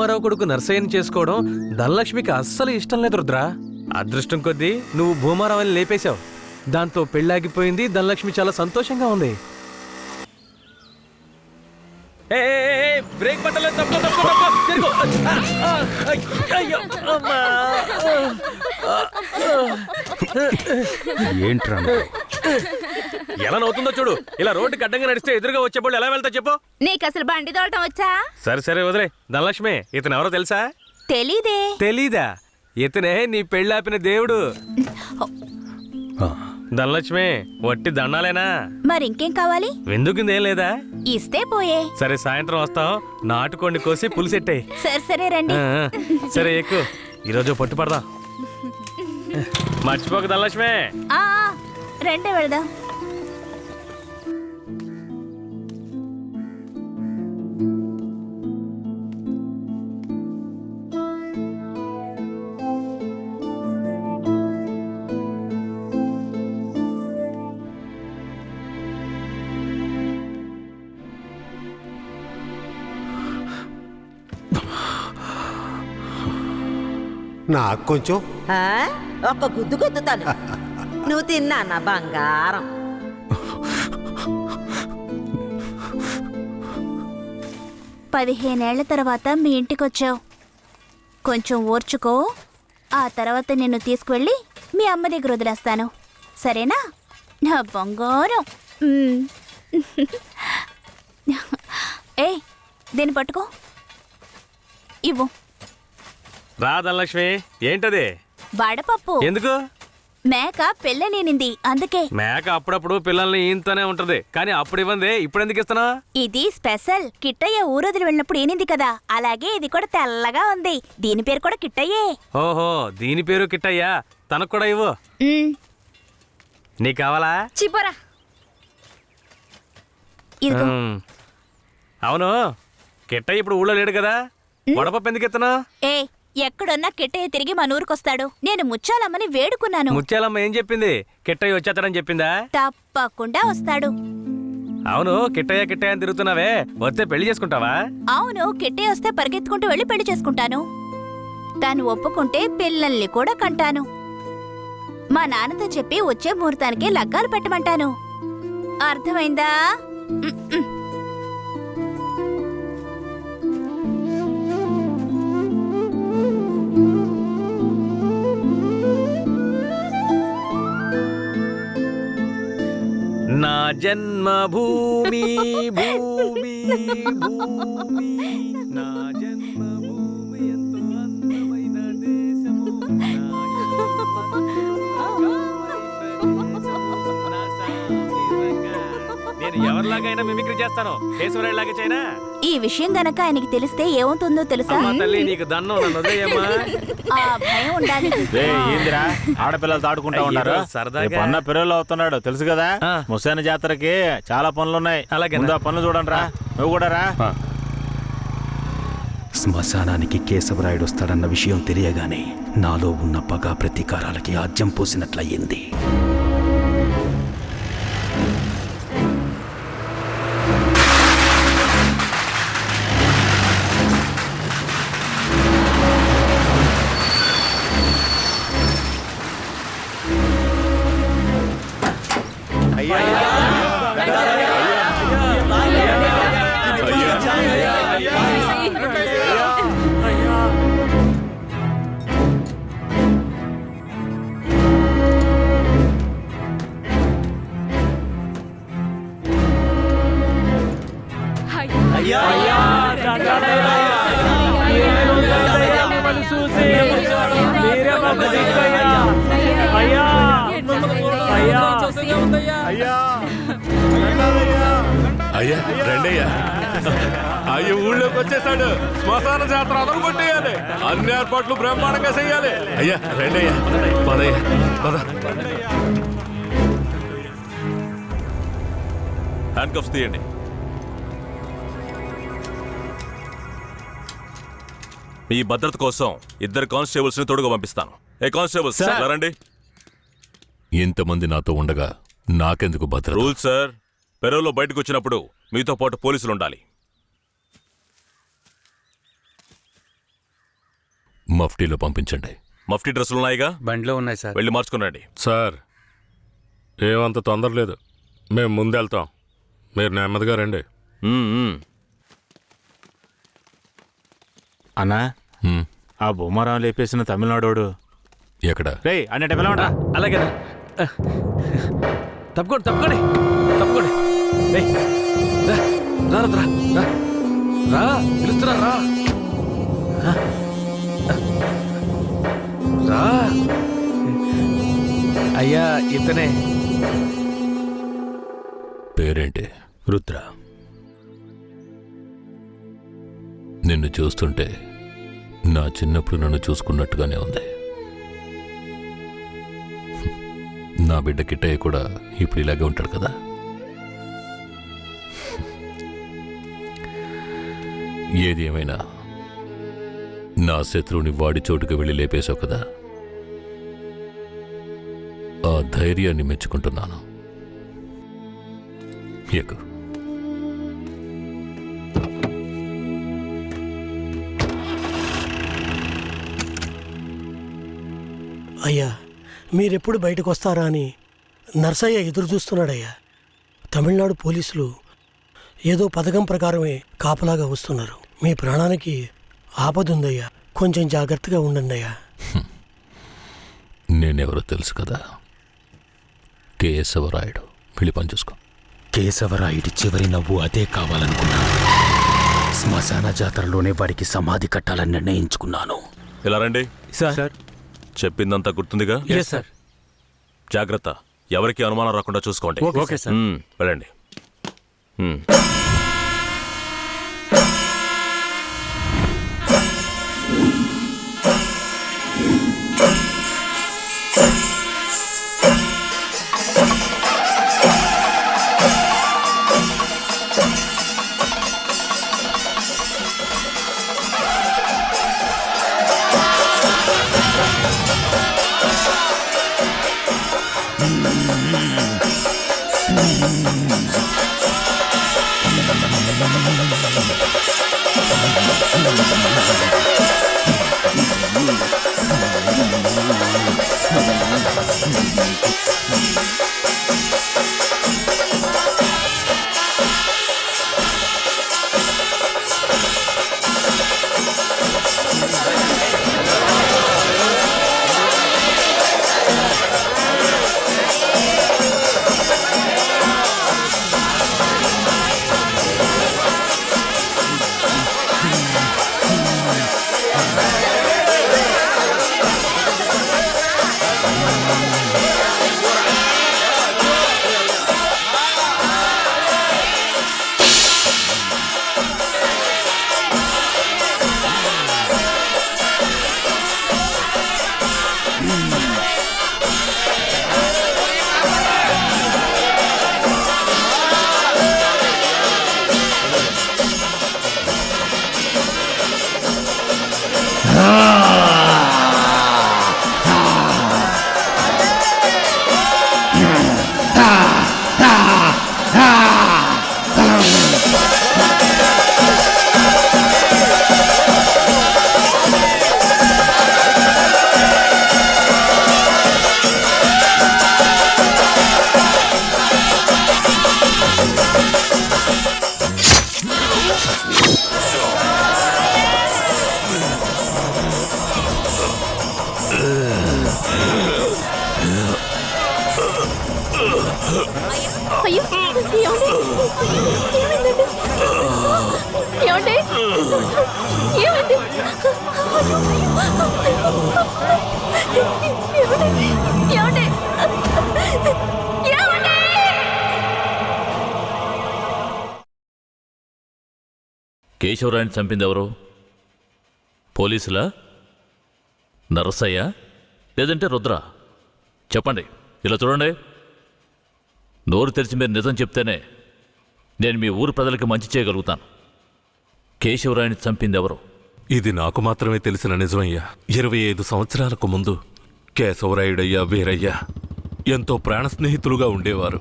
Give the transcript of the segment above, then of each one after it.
భూమారావు కొడుకు నర్సయ్యని చేసుకోవడం ధనలక్ష్మికి అస్సలు ఇష్టం లేదు రుద్ర. అదృష్టం కొద్దీ నువ్వు భూమారావుని లేపేశావు. దాంతో పెళ్ళాగిపోయింది ధనలక్ష్మి చాలా సంతోషంగా ఉంది. బ్రేక్ పట్టలేదు తప్పు తప్పు తప్పు అమ్మా. ఏంట్రా ఎలా నవ్వుతుందో చూడు. ఇలా రోడ్డుకి అడ్డంగా నడిస్తే ఎదురుగా వచ్చే వాళ్ళు ఎలా వెళ్తా చెప్పు. నీకు అసలు బండి తోలటం వచ్చా? సరే సరే వదిలే. ధనలక్ష్మి ఇతను ఎవరో తెలుసా? తెలీదే. తెలీదా? ఇతనే నీ పెళ్ళాపిన దేవుడు. ధనలక్ష్మి వట్టి దండాలేనా? మరి ఇంకేం కావాలి? విందుకుందేం లేదా? ఇస్తే పోయే. సరే సాయంత్రం వస్తాం నాటుకోండి కోసి పులిసెట్టాయి సరే సరే రండి. సరే ఎక్కువ ఈరోజు పట్టు పడదాం. మర్చిపోక ధనలక్ష్మి. రండి వెళదాం. నాకు కొంచెం. ఆ? ఒక్క గుద్దు గుద్దుతాను. నువ్వు తిన్నా నా బంగారం. పదిహేనేళ్ళ తర్వాత మీ ఇంటికొచ్చావు. కొంచెం ఓర్చుకో. ఆ తర్వాత నిన్ను తీసుకువెళ్ళి మీ అమ్మ దగ్గర వదిలేస్తాను. సరేనా? నా బంగారం. మ్మ్. ఏయ్ దీన్ని పట్టుకో. ఇవ్వు. రా ధనలక్ష్మి ఏంటది? వడపప్పు. ఎందుకు? మేక పెళ్ళనేనింది అందుకే. మేక అప్పుడప్పుడు పిల్లల్ని ఈంతనే ఉంటది కానీ అప్పుడు ఇవ్వండి ఇప్పుడు ఎందుకు ఇస్తున్నా? ఇది స్పెషల్ కిట్టయ్య ఊరొదిలి వెళ్ళినప్పుడు ఏనింది కదా అలాగే ఇది కూడా తెల్లగా ఉంది. దీని పేరు కూడా కిట్టయ్యే. ఓహో దీని పేరు కిట్టయ్యా తనకు కూడా ఇవ్వు. నీకు కావాలా? చిపోరా. అవును కిట్టయ్య ఇప్పుడు ఊళ్ళో లేడు కదా వడపప్పు ఎందుకు ఇస్తున్నా ఏ ఎక్కడున్నా కిట్టయ్య తిరిగి మన ఊరికొస్తాడు. నేను ముచ్చాలమ్మని వేడుకున్నాను. ముత్యాలమ్మ ఏం చెప్పింది? కిట్టయ్య వచ్చేస్తాడని చెప్పిందా? తప్పకుండా వస్తాడు. అవును కిట్టయ్య కిట్టయ్య అని తిరుగుతున్నావే. వస్తే పెళ్ళి చేసుకుంటావా? అవును కిట్టయ్య వస్తే పరిగెత్తుకుంటూ వెళ్ళి పెళ్ళి చేసుకుంటాను. తాను ఒప్పుకుంటే పిల్లల్ని కూడా కంటాను. మా నాన్నతో చెప్పి వచ్చే ముహూర్తానికి లగ్గాలు పెట్టమంటాను. అర్థమైందా? जन्मभूमि भूमि भूमि। నేను ఎవరిలాగైనా మిమిక్రీ చేస్తాను. కేశవరాయులాగా చైనా ఈ విషయం గనక ఆయనకి తెలిస్తే ఏమవుతుందో తెలుసా? అమ్మా తల్లి నీకు దన్నం నన్ను వదిలేయమ్మా. ఆ భయం ఉండాలి. రే ఏందిరా? ఆడపిల్లలు తాడుకుంటా ఉన్నారు. అయ్యో, సరదాగా. రేపు అన్న పిల్లలు అవుతున్నాడు తెలుసు కదా? ఆ. ముసాని జాతరకి చాలా పనులు ఉన్నాయి అలాగేనా? ముందు ఆ పనులు చూడండి రా నువ్వు కూడా రా. శ్మశానానికి కేశవరాయుడు వస్తాడన్న విషయం తెలియగానే నాలో ఉన్న పగ ప్రతీకారాలకి ఆజ్యం పోసినట్లయింది. అయ్యా. రండయ్యా. అయ్య ఊళ్ళోకి వచ్చేసాడు. శ్మశాన జాతర అదలు కొట్టేయాలి అన్ని ఏర్పాట్లు బ్రహ్మాండంగా చేయాలి. అయ్యా రండయ్యా. పదయ్యా పద. హ్యాండ్ కప్స్ తీయండి. మీ భద్రత కోసం ఇద్దరు కానిస్టేబుల్స్ని తోడుగా పంపిస్తాను. ఏ కానిస్టేబుల్స్. రండి ఇంతమంది నాతో ఉండగా నాకెందుకు భద్రత? రూల్ సార్ పెరోలో బయటకు వచ్చినప్పుడు మీతో పాటు పోలీసులు ఉండాలి మఫ్టీలో పంపించండి. మఫ్టీ డ్రెస్సులు ఉన్నాయిగా బండిలో ఉన్నాయి సార్. వెళ్ళి మార్చుకునండి సార్ ఏమంత తొందర లేదు. మేము ముందెళ్తాం. మీరు నెమ్మదిగా రండి. అన్నా హ్మ్. ఆ బొమ్మరాం లేపేసిన తమిళనాడోడు. ఎక్కడ? రే అన్నట్టు అలాగే తప్పుకోండి తప్పుకోండి తప్పుకోండి. రా, రా, రా, రా. రా పిలుస్తున్నా రా. రా. అయ్యా ఇతనే. పేరేంటి? రుద్ర. నిన్ను చూస్తుంటే నా చిన్నప్పుడు నన్ను చూసుకున్నట్టుగానే ఉంది. నా బిడ్డ కిట్టయ్య కూడా ఇప్పుడు ఇలాగే ఉంటాడు కదా? ఏది ఏమైనా నా శత్రువుని వాడి చోటుకు వెళ్ళి లేపేశావు కదా? ఆ ధైర్యాన్ని మెచ్చుకుంటున్నాను. ఎక్కు. అయ్యా మీరెప్పుడు బయటకు వస్తారా అని నర్సయ్య ఎదురు చూస్తున్నాడయ్యా తమిళనాడు పోలీసులు ఏదో పథకం ప్రకారమే కాపలాగా వస్తున్నారు. మీ ప్రాణానికి ఆపదుందయ్యా. కొంచెం జాగ్రత్తగా ఉండండి అయ్యా నేనెవరో తెలుసు కదా? కేశవరాయుడు. వెళ్ళి పని చూసుకో. కేశవరాయుడి చివరి నవ్వు అదే కావాలనుకున్నాను. శ్మశాన జాతరలోనే వాడికి సమాధి కట్టాలని నిర్ణయించుకున్నాను. ఇలా రండి. సార్ చెప్పిందంతా గుర్తుందిగా? సార్ జాగ్రత్త. ఎవరికి అనుమానం రాకుండా చూసుకోండి. ఓకే సార్ వెళ్ళండి. కేశవరాయని చంపింది ఎవరు పోలీసులా? నరసయ్య? లేదంటే రుద్ర? చెప్పండి ఇలా చూడండి. నోరు తెరిచి మీరు నిజం చెప్తేనే నేను మీ ఊరు ప్రజలకి మంచి చేయగలుగుతాను. కేశవరాయుని చంపింది ఎవరు ఇది నాకు మాత్రమే తెలిసిన నిజమయ్యా. ఇరవై ఐదు సంవత్సరాలకు ముందు కేశవరాయుడయ్యా వీరయ్య ఎంతో ప్రాణ స్నేహితులుగా ఉండేవారు.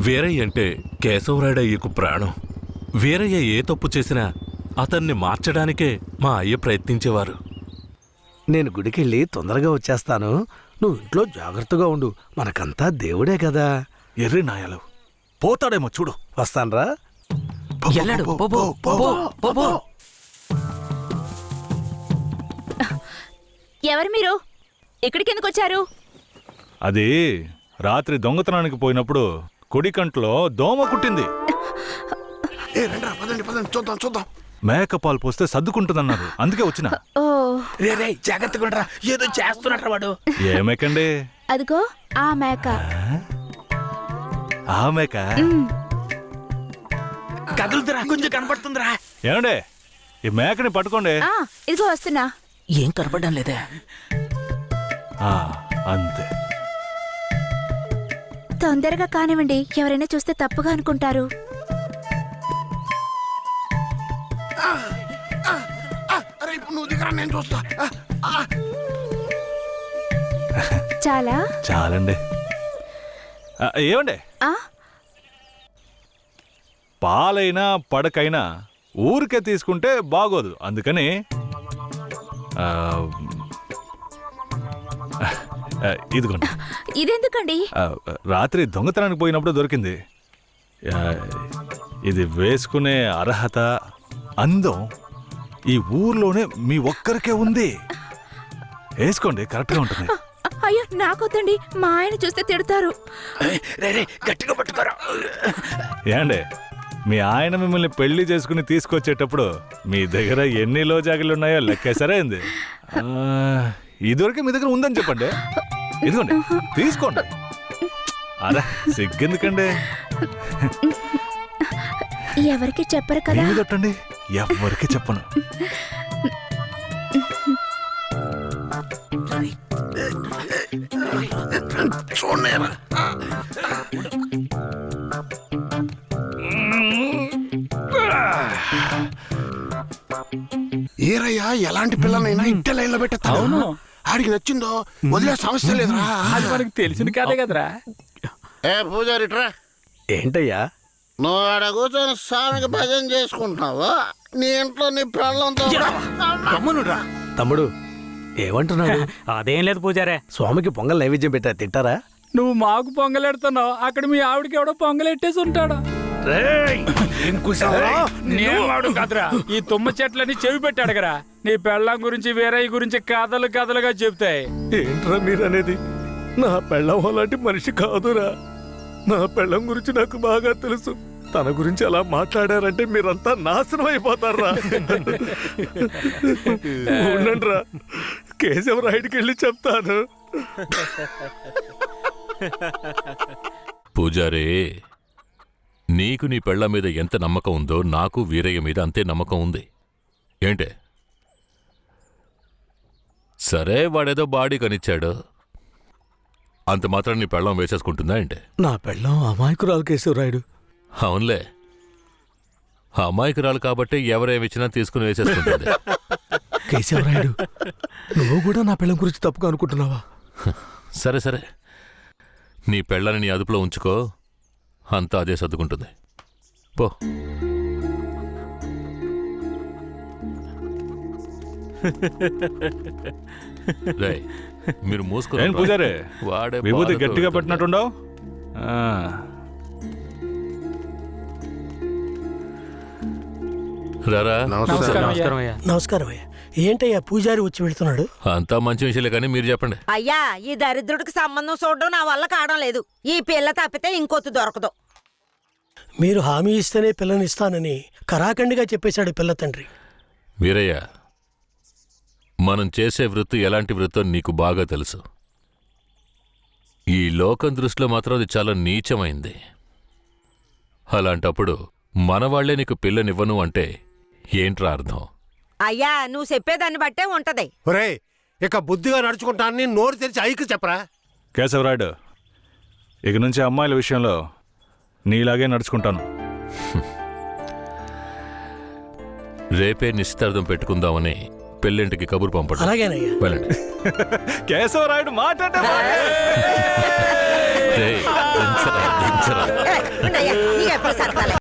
వీరయ్య అంటే కేశవరాయుడయ్యకు ప్రాణం. వీరయ్య ఏ తప్పు చేసినా అతన్ని మార్చడానికే మా అయ్య ప్రయత్నించేవారు. నేను గుడికెళ్ళి తొందరగా వచ్చేస్తాను. నువ్వు ఇంట్లో జాగ్రత్తగా ఉండు. మనకంతా దేవుడే కదా. ఎర్రి నాయలు. పోతాడేమో చూడు. వస్తాన్రా. ఎవరు మీరు? ఇక్కడికి ఎందుకు వచ్చారు అది రాత్రి దొంగతనానికి పోయినప్పుడు కుడి కంట్లో దోమ కుట్టింది. ఏ రండి పదండి పదండి చూద్దాం చూద్దాం. మేక పాలు పోస్తే సర్దుకుంటుందన్నారు. అందుకే వచ్చిన. ఓ. రే రే జాగ్రత్తగా ఏదో చేస్తున్నట్రా వాడు. ఏ మేకండి? అదిగో ఆ మేక. ఆ? మేక? కదులుతురా కొంచెం కనపడుతుందిరా. ఏమండే? ఈ మేకని పట్టుకోండి. ఆ ఇదిగో వస్తున్నా. ఏం కనపడడం లేదే? ఆ, అంతే. తొందరగా కానివ్వండి ఎవరైనా చూస్తే తప్పుగా అనుకుంటారు. నేను చూస్తా ఆ. చాలా? చాలండి. ఆ, ఏమండే? ఆ? పాలైనా పడకైనా ఊరికే తీసుకుంటే బాగోదు. అందుకని ఆ, ఆ, ఇదిగోండి. ఇదెందుకండి? ఆ, రాత్రి దొంగతనానికి పోయినప్పుడు దొరికింది. ఆ, ఇది వేసుకునే అర్హత అందం ఈ ఊర్లోనే మీ ఒక్కరికే ఉంది. వేసుకోండి కరెక్ట్గా ఉంటుంది. అయ్యో నాకొద్దండి. మా ఆయన చూస్తే తిడతారు. గట్టిగా పట్టుకోరా. ఏండే మీ ఆయన మిమ్మల్ని పెళ్ళి చేసుకుని తీసుకొచ్చేటప్పుడు మీ దగ్గర ఎన్ని లోజాగులు ఉన్నాయో లెక్కేసరే అయింది ఇదివరకు మీ దగ్గర ఉందని చెప్పండి. ఇదిగోండి తీసుకోండి. అరే సిగ్గెందుకండి? ఎవరికి చెప్పరు కదా? ఏమి కొట్టండి? ఎవరికి చెప్పను. చూడలేరా ఏరయ్యా ఎలాంటి పిల్లనైనా ఇంటే లైన్లో పెట్టేస్తాను ఆడికి నచ్చిందో వదిలే సమస్య లేదురా. మనకి తెలిసిన కదే కదరా. ఏ పూజారిట్రా ఏంటయ్యా? నువ్వు ఆడ కూర్చొని స్వామికి భజన చేసుకుంటున్నావు? నీ ఇంట్లో నీ పిల్లలతో తమ్ముడు ఏమంటున్నాడు? అదేం లేదు పూజారే. స్వామికి పొంగల్ నైవేద్యం పెట్టా తింటారా? నువ్వు మాకు పొంగలెడుతున్నావు అక్కడ మీ ఆవిడకి ఎవడో పొంగలెట్టేసి ఉంటాడు? నేను వాడు కదరా. ఈ తుమ్మ చెట్లని చెవి పెట్టాడు కదా నీ పెళ్ళం గురించి వేరే గురించి కథలు కథలుగా చెప్తాయి ఏంట్రా మీరనేది? నా పెళ్ళం అలాంటి మనిషి కాదురా. నా పెళ్ళం గురించి నాకు బాగా తెలుసు. తన గురించి అలా మాట్లాడారంటే మీరంతా నాశనం అయిపోతారా ఉండండిరా. కేశవరాయుడికి వెళ్ళి చెప్తాను. పూజారే నీకు నీ పెళ్ళ మీద ఎంత నమ్మకం ఉందో నాకు వీరయ్య మీద అంతే నమ్మకం ఉంది. ఏంటే? సరే వాడేదో బాడీ కనిచ్చాడు. అంత మాత్రం నీ పెళ్ళం వేసేసుకుంటుందా ఏంటే? నా పెళ్ళం అమాయకురాలు కేశవరాయుడు అవునులే. అమాయకురాలు కాబట్టి ఎవరేమిచ్చినా తీసుకుని వేసేసుకుంటుంది. కేశవరాయుడు నువ్వు కూడా నా పెళ్ళం గురించి తప్పుగా అనుకుంటున్నావా? సరే సరే. నీ పెళ్ళని నీ అదుపులో ఉంచుకో. అంతా అదే సర్దుకుంటుంది. పో. రేయ్, మీరు మూసుకో ఏం పూజారే? వాడే విభూతి గట్టిగా. పెట్టినట్టుండవు రారా నమస్కారం. అయ్యా. నమస్కారం అయ్యా. ఏంటయ్యా పూజారి వచ్చి వెళ్తున్నాడు? అంతా మంచి విషయాలే కానీ మీరు చెప్పండి. అయ్యా ఈ దరిద్రుడికి సంబంధం చూడడం నా వల్ల కావడం లేదు. ఈ పిల్ల తప్పితే ఇంకొత్తు దొరకదు. మీరు హామీ ఇస్తేనే పిల్లని ఇస్తానని కరాఖండిగా చెప్పేశాడు పిల్ల తండ్రి. వీరయ్య మనం చేసే వృత్తి ఎలాంటి వృత్తో నీకు బాగా తెలుసు. ఈ లోకం దృష్టిలో మాత్రం అది చాలా నీచమైంది. అలాంటప్పుడు మనవాళ్ళే నీకు పిల్లనివ్వను అంటే ఏంట్రా అర్థం? అయ్యా నువ్వు చెప్పేదాన్ని బట్టే ఉంటది. ఒరే ఇక బుద్ధిగా నడుచుకుంటానని నోరు తెరిచి ఐకి చెప్పరా? కేశవరాయుడు ఇక నుంచి అమ్మాయిల విషయంలో నీలాగే నడుచుకుంటాను. రేపే నిశ్చితార్థం పెట్టుకుందామని పెళ్ళింటికి కబురు పంపండి. అలాగేనయ్యా. వెళ్ళండి. కేశవరాయుడు మాట్లాడే రేయ్, దించరా, దించరా. ఏ, ఉండయ్యా, నీకు ఎప్పుడు సరదాలే